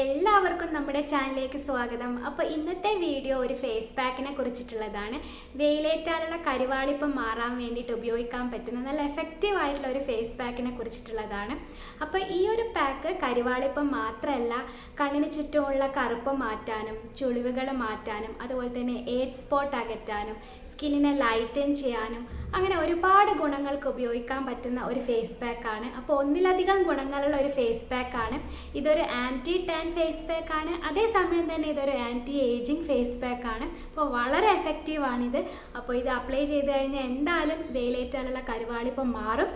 എല്ലാവർക്കും നമ്മുടെ ചാനലിലേക്ക് സ്വാഗതം. അപ്പോൾ ഇന്നത്തെ വീഡിയോ ഒരു ഫേസ് പാക്കിനെ കുറിച്ചിട്ടുള്ളതാണ്. വെയിലേറ്റാലുള്ള കരുവാളിപ്പം മാറാൻ വേണ്ടിയിട്ട് ഉപയോഗിക്കാൻ പറ്റുന്ന നല്ല എഫക്റ്റീവ് ആയിട്ടുള്ള ഒരു ഫേസ് പാക്കിനെ കുറിച്ചിട്ടുള്ളതാണ്. അപ്പോൾ ഈ ഒരു പാക്ക് കരുവാളിപ്പം മാത്രമല്ല കണ്ണിന് ചുറ്റുമുള്ള കറുപ്പ് മാറ്റാനും ചുളിവുകൾ മാറ്റാനും അതുപോലെ തന്നെ ഏജ് സ്പോട്ട് അകറ്റാനും സ്കിന്നിനെ ലൈറ്റൻ ചെയ്യാനും അങ്ങനെ ഒരുപാട് ഗുണങ്ങൾക്ക് ഉപയോഗിക്കാൻ പറ്റുന്ന ഒരു ഫേസ് പാക്കാണ് അപ്പോൾ ഒന്നിലധികം ഗുണങ്ങളുള്ള ഒരു ഫേസ് പാക്കാണ് ഇതൊരു ആന്റി ടാൻ ഫേസ് പാക്കാണ് അതേസമയം തന്നെ ഇതൊരു ആന്റി ഏജിങ് ഫേസ് പാക്കാണ് അപ്പോൾ വളരെ എഫക്റ്റീവാണിത് അപ്പോൾ ഇത് അപ്ലൈ ചെയ്ത് കഴിഞ്ഞാൽ എന്തായാലും വെയിലേറ്റാലുള്ള കരുവാളിപ്പം മാറും.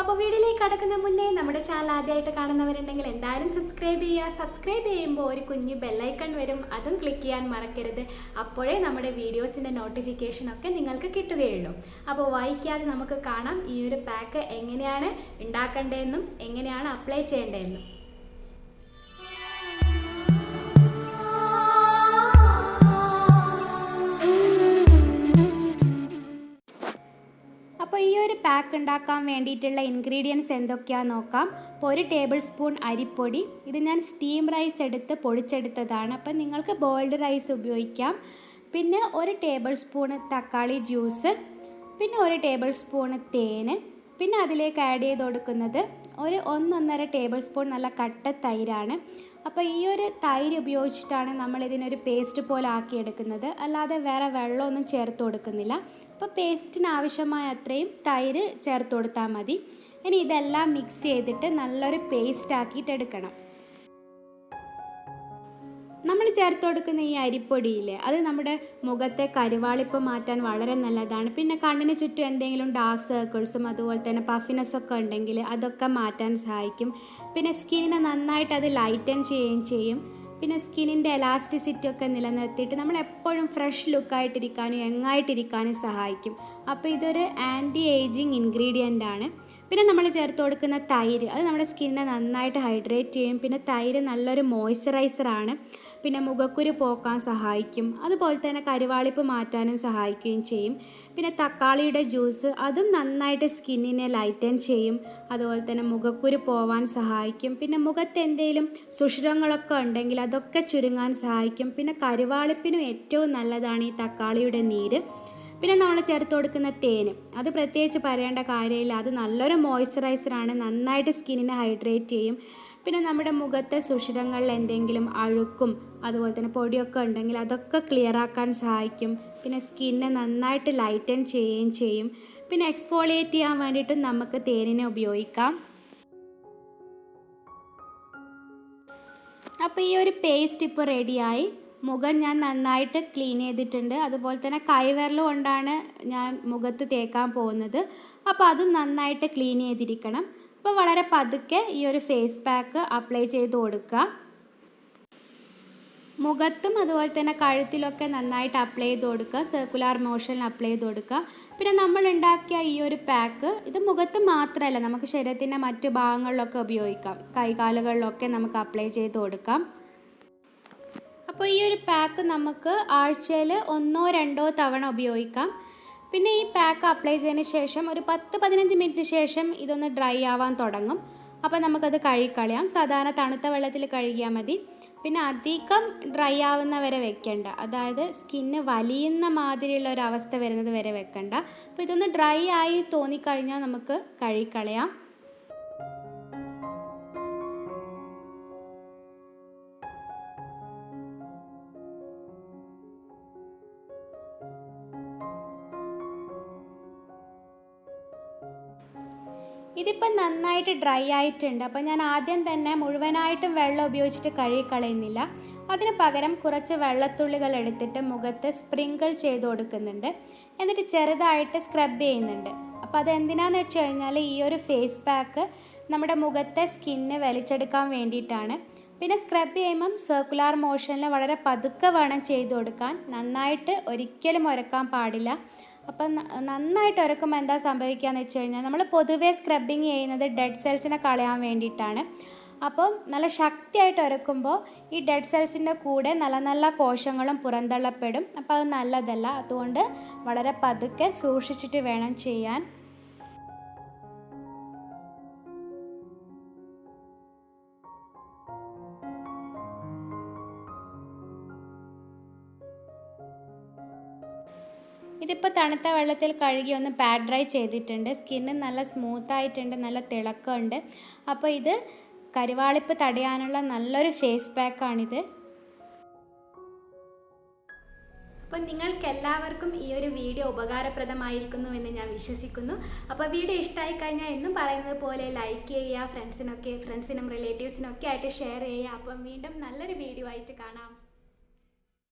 അപ്പോൾ വീഡിയോയിലേക്ക് കടക്കുന്ന മുന്നേ നമ്മുടെ ചാനൽ ആദ്യമായിട്ട് കാണുന്നവരുണ്ടെങ്കിൽ എന്തായാലും സബ്സ്ക്രൈബ് ചെയ്യുക. സബ്സ്ക്രൈബ് ചെയ്യുമ്പോൾ ഒരു കുഞ്ഞു ബെല്ലൈക്കൺ വരും. അതും ക്ലിക്ക് ചെയ്യാൻ മറക്കരുത്. അപ്പോഴേ നമ്മുടെ വീഡിയോസിന്റെ നോട്ടിഫിക്കേഷൻ ഒക്കെ നിങ്ങൾക്ക് കിട്ടുകയുള്ളൂ. അപ്പോൾ വായിക്കാതെ നമുക്ക് കാണാം. ഈ ഒരു പാക്ക് എങ്ങനെയാണ് ഉണ്ടാക്കേണ്ടതെന്നും എങ്ങനെയാണ് അപ്ലൈ ചെയ്യേണ്ടതെന്നും. പാക്ക് ഉണ്ടാക്കാൻ വേണ്ടിയിട്ടുള്ള ഇൻഗ്രീഡിയൻസ് എന്തൊക്കെയാണെന്ന് നോക്കാം. അപ്പോൾ ഒരു ടേബിൾ സ്പൂൺ അരിപ്പൊടി ഇത് ഞാൻ സ്റ്റീം റൈസ് എടുത്ത് പൊടിച്ചെടുത്തതാണ്. അപ്പം നിങ്ങൾക്ക് ബോയിൽഡ് റൈസ് ഉപയോഗിക്കാം. പിന്നെ ഒരു ടേബിൾ സ്പൂണ് തക്കാളി ജ്യൂസ് പിന്നെ ഒരു ടേബിൾ സ്പൂണ് തേന് പിന്നെ അതിലേക്ക് ആഡ് ചെയ്ത് കൊടുക്കുന്നത് ഒരു ഒന്നൊന്നര ടേബിൾ സ്പൂൺ നല്ല കട്ട തൈരാണ്. അപ്പോൾ ഈ ഒരു തൈര് ഉപയോഗിച്ചിട്ടാണ് നമ്മൾ ഇതിനൊരു പേസ്റ്റ് പോലെ ആക്കിയെടുക്കുന്നത്. അല്ലാതെ വേറെ വെള്ളമൊന്നും ചേർത്ത് കൊടുക്കുന്നില്ല. അപ്പോൾ പേസ്റ്റിന് ആവശ്യമായ അത്രയും തൈര് ചേർത്ത് കൊടുത്താൽ മതി. ഇനി ഇതെല്ലാം മിക്സ് ചെയ്തിട്ട് നല്ലൊരു പേസ്റ്റ് ആക്കിയിട്ട് എടുക്കണം. നമ്മൾ ചേർത്ത് കൊടുക്കുന്ന ഈ അരിപ്പൊടിയില്ലേ അത് നമ്മുടെ മുഖത്തെ കരുവാളിപ്പ് മാറ്റാൻ വളരെ നല്ലതാണ്. പിന്നെ കണ്ണിന് ചുറ്റും എന്തെങ്കിലും ഡാർക്ക് സർക്കിൾസും അതുപോലെ തന്നെ പഫിനെസ് ഒക്കെ ഉണ്ടെങ്കിൽ അതൊക്കെ മാറ്റാൻ സഹായിക്കും. പിന്നെ സ്കിന്നിനെ നന്നായിട്ട് അത് ലൈറ്റൻ ചെയ്യുകയും ചെയ്യും. പിന്നെ സ്കിന്നിന്റെ എലാസ്റ്റിസിറ്റി ഒക്കെ നിലനിർത്തിയിട്ട് നമ്മൾ എപ്പോഴും ഫ്രഷ് ലുക്കായിട്ടിരിക്കാനും യങ്ങായിട്ടിരിക്കാനും സഹായിക്കും. അപ്പോൾ ഇതൊരു ആന്റി ഏജിങ് ഇൻഗ്രീഡിയന്റ് ആണ്. പിന്നെ നമ്മൾ ചേർത്ത് കൊടുക്കുന്ന തൈര് അത് നമ്മുടെ സ്കിന്നിനെ നന്നായിട്ട് ഹൈഡ്രേറ്റ് ചെയ്യും. പിന്നെ തൈര് നല്ലൊരു മോയ്സ്ചറൈസറാണ് പിന്നെ മുഖക്കുരു പോക്കാൻ സഹായിക്കും. അതുപോലെ തന്നെ കരുവാളിപ്പ് മാറ്റാനും സഹായിക്കുകയും ചെയ്യും. പിന്നെ തക്കാളിയുടെ ജ്യൂസ് അതും നന്നായിട്ട് സ്കിന്നിനെ ലൈറ്റൻ ചെയ്യും. അതുപോലെ തന്നെ മുഖക്കുരു പോവാൻ സഹായിക്കും. പിന്നെ മുഖത്ത് എന്തെങ്കിലും സുഷിരങ്ങളൊക്കെ ഉണ്ടെങ്കിൽ അതൊക്കെ ചുരുങ്ങാൻ സഹായിക്കും. പിന്നെ കരുവാളിപ്പിനും ഏറ്റവും നല്ലതാണ് ഈ തക്കാളിയുടെ നീര്. പിന്നെ നമ്മൾ ചേർത്ത് കൊടുക്കുന്ന തേന് അത് പ്രത്യേകിച്ച് പറയേണ്ട കാര്യമില്ല. അത് നല്ലൊരു മോയ്സ്ചറൈസറാണ്. നന്നായിട്ട് സ്കിന്നിനെ ഹൈഡ്രേറ്റ് ചെയ്യും. പിന്നെ നമ്മുടെ മുഖത്തെ സുഷിരങ്ങളിൽ എന്തെങ്കിലും അഴുക്കും അതുപോലെ തന്നെ പൊടിയൊക്കെ ഉണ്ടെങ്കിൽ അതൊക്കെ ക്ലിയർ ആക്കാൻ സഹായിക്കും. പിന്നെ സ്കിന്നെ നന്നായിട്ട് ലൈറ്റൻ ചെയ്യുകയും ചെയ്യും. പിന്നെ എക്സ്ഫോളിയേറ്റ് ചെയ്യാൻ വേണ്ടിയിട്ടും നമുക്ക് തേനിനെ ഉപയോഗിക്കാം. അപ്പോൾ ഈ ഒരു പേസ്റ്റ് ഇപ്പോൾ റെഡിയായി മുഖം ഞാൻ നന്നായിട്ട് ക്ലീൻ ചെയ്തിട്ടുണ്ട്. അതുപോലെ തന്നെ കൈവിരൽ കൊണ്ടാണ് ഞാൻ മുഖത്ത് തേക്കാൻ പോകുന്നത്. അപ്പോൾ അതും നന്നായിട്ട് ക്ലീൻ ചെയ്തിരിക്കണം. അപ്പോൾ വളരെ പതുക്കെ ഈ ഒരു ഫേസ് പാക്ക് അപ്ലൈ ചെയ്ത് കൊടുക്കുക. മുഖത്തും അതുപോലെ തന്നെ കഴുത്തിലൊക്കെ നന്നായിട്ട് അപ്ലൈ ചെയ്ത് കൊടുക്കുക. സർക്കുലാർ മോഷനിൽ അപ്ലൈ ചെയ്ത് കൊടുക്കുക. പിന്നെ നമ്മൾ ഉണ്ടാക്കിയ ഈ ഒരു പാക്ക് ഇത് മുഖത്ത് മാത്രമല്ല നമുക്ക് ശരീരത്തിന്റെ മറ്റു ഭാഗങ്ങളിലൊക്കെ ഉപയോഗിക്കാം. കൈകാലുകളിലൊക്കെ നമുക്ക് അപ്ലൈ ചെയ്ത് കൊടുക്കാം. അപ്പോൾ ഈ ഒരു പാക്ക് നമുക്ക് ആഴ്ചയിൽ ഒന്നോ രണ്ടോ തവണ ഉപയോഗിക്കാം. പിന്നെ ഈ പാക്ക് അപ്ലൈ ചെയ്തതിന് ശേഷം ഒരു പത്ത് പതിനഞ്ച് മിനിറ്റിന് ശേഷം ഇതൊന്ന് ഡ്രൈ ആവാൻ തുടങ്ങും. അപ്പോൾ നമുക്കത് കഴുകിക്കളയാം. സാധാരണ തണുത്ത വെള്ളത്തിൽ കഴുകിയാൽ മതി. പിന്നെ അധികം ഡ്രൈ ആവുന്ന വരെ വെക്കണ്ട. അതായത് സ്കിന്ന് വലിയുന്ന മാതിരിയുള്ള ഒരു അവസ്ഥ വരുന്നത് വരെ വെക്കണ്ട. അപ്പോൾ ഇതൊന്ന് ഡ്രൈ ആയി തോന്നിക്കഴിഞ്ഞാൽ നമുക്ക് കഴുകിക്കളയാം. ഇതിപ്പോൾ നന്നായിട്ട് ഡ്രൈ ആയിട്ടുണ്ട്. അപ്പോൾ ഞാൻ ആദ്യം തന്നെ മുഴുവനായിട്ടും വെള്ളം ഉപയോഗിച്ചിട്ട് കഴുകിക്കളയുന്നില്ല. അതിന് പകരം കുറച്ച് വെള്ളത്തുള്ളികൾ എടുത്തിട്ട് മുഖത്ത് സ്പ്രിങ്കിൾ ചെയ്ത് കൊടുക്കുന്നുണ്ട്. എന്നിട്ട് ചെറുതായിട്ട് സ്ക്രബ് ചെയ്യുന്നുണ്ട്. അപ്പോൾ അതെന്തിനാന്ന് വെച്ച് കഴിഞ്ഞാൽ ഈ ഒരു ഫേസ് പാക്ക് നമ്മുടെ മുഖത്തെ സ്കിന്ന് വലിച്ചെടുക്കാൻ വേണ്ടിയിട്ടാണ്. പിന്നെ സ്ക്രബ് ചെയ്യുമ്പം സർക്കുലാർ മോഷനിൽ വളരെ പതുക്കെ വേണം ചെയ്ത് കൊടുക്കാൻ. നന്നായിട്ട് ഒരിക്കലും ഉരക്കാൻ പാടില്ല. അപ്പം നന്നായിട്ട് ഉരക്കുമ്പോൾ എന്താ സംഭവിക്കുകയെന്ന് വെച്ച് കഴിഞ്ഞാൽ നമ്മൾ പൊതുവേ സ്ക്രബിങ് ചെയ്യുന്നത് ഡെഡ് സെൽസിനെ കളയാൻ വേണ്ടിയിട്ടാണ്. അപ്പം നല്ല ശക്തിയായിട്ട് ഉരക്കുമ്പോൾ ഈ ഡെഡ് സെൽസിന്റെ കൂടെ നല്ല നല്ല കോശങ്ങളും പുറന്തള്ളപ്പെടും. അപ്പോൾ അത് നല്ലതല്ല. അതുകൊണ്ട് വളരെ പതുക്കെ സൂക്ഷിച്ചിട്ട് വേണം ചെയ്യാൻ. ഇതിപ്പോൾ തണുത്ത വെള്ളത്തിൽ കഴുകി ഒന്ന് പാഡ് ഡ്രൈ ചെയ്തിട്ടുണ്ട്. സ്കിന്ന് നല്ല സ്മൂത്ത് ആയിട്ടുണ്ട് നല്ല തിളക്കമുണ്ട്. അപ്പോൾ ഇത് കരുവാളിപ്പ് തടയാനുള്ള നല്ലൊരു ഫേസ് പാക്കാണിത് അപ്പോൾ നിങ്ങൾക്ക് എല്ലാവർക്കും ഈ ഒരു വീഡിയോ ഉപകാരപ്രദമായിരിക്കുന്നു എന്ന് ഞാൻ വിശ്വസിക്കുന്നു. അപ്പോൾ വീഡിയോ ഇഷ്ടമായി കഴിഞ്ഞാൽ എന്നും പറയുന്നത് പോലെ ലൈക്ക് ചെയ്യുക ഫ്രണ്ട്സിനൊക്കെ ഫ്രണ്ട്സിനും റിലേറ്റീവ്സിനൊക്കെ ആയിട്ട് ഷെയർ ചെയ്യുക. അപ്പം വീണ്ടും നല്ലൊരു വീഡിയോ ആയിട്ട് കാണാം.